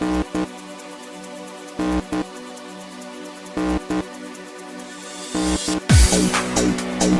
Hey, hey, hey.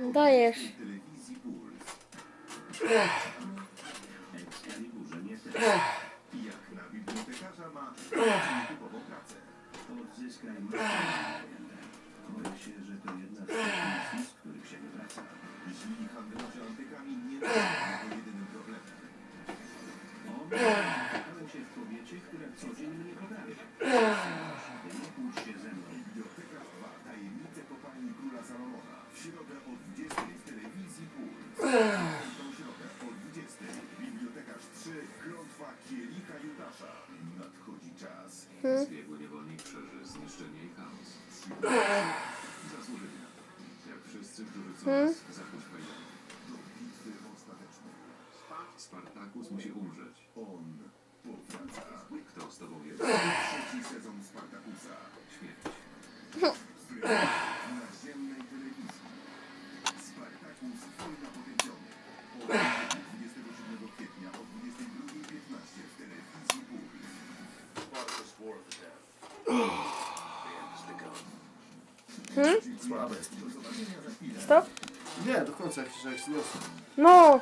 Dajesz. Jak na bibliotekarza ma typową pracę. Odzyskaj czas. Zbiegły niewolnik przeży zniszczenie i chaos. Zasłużyli na to. Jak wszyscy, którzy chcą Hmm? nas fajnie. Do bitwy ostatecznej. Spartakus musi umrzeć. On powraca. Kto z tobą jest? Trzeci sezon Spartakusa. Śmierć. Naziemnej telewizji. Spartakus Wojna Potępiony. Chwilę. Stop. Nie, do końca jak się jak zniosę. No.